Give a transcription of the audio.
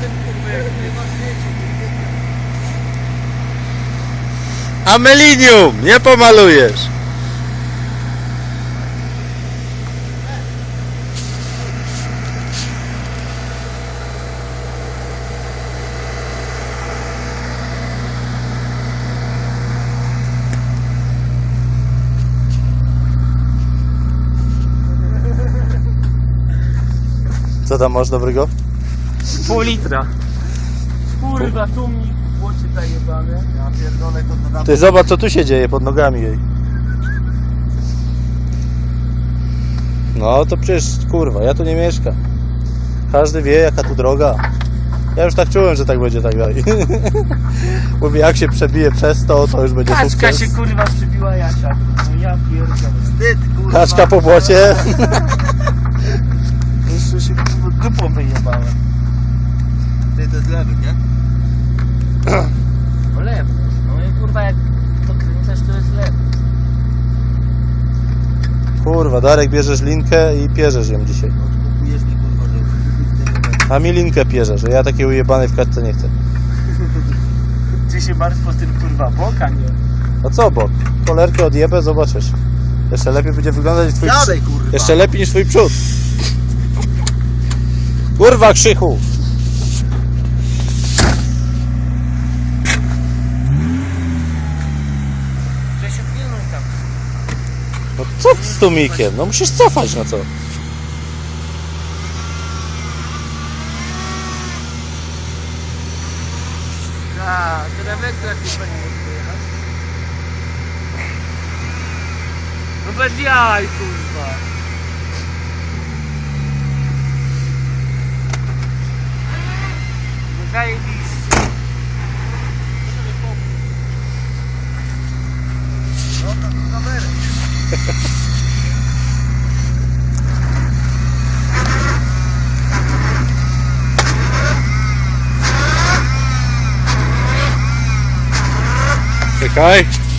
ten kurwa Amelinium! Nie pomalujesz! Co tam masz dobrego? Pół litra. Kurwa, tu mi błocie zajebane. Ja pierdolę to dodam. Ty zobacz co tu się dzieje pod nogami jej. No to przecież kurwa, ja tu nie mieszkam. Każdy wie jaka tu droga. Ja już tak czułem, że tak będzie tak dalej. Mówię, jak się przebije przez to, to już będzie Kaczka sukces. się kurwa przybiła Jasia. No ja pierdolę. Wstyd, kurwa. Kaczka po błocie. Jeszcze się kurwa dupą wyjebałem. To jest lewy, nie? No lewo. No i kurwa jak dokręcasz to jest lewo. Kurwa, Darek bierzesz linkę i pierzesz ją dzisiaj. Odkupujesz mi kurwa, że A mi linkę pierzesz, że ja takiej ujebanej w kaczce nie chcę. Ty się martw o ten kurwa boka, nie? A co bok? Kolerkę odjebę, zobaczysz. Jeszcze lepiej będzie wyglądać niż twój Siadaj kurwa. Jeszcze lepiej niż twój przód. Kurwa krzychu. Co z tumikiem? No musisz cofać, no co? Tak, to nawet jak się pani. No bez jaj, kurwa. No zajebiście. No to kamerę. Okay.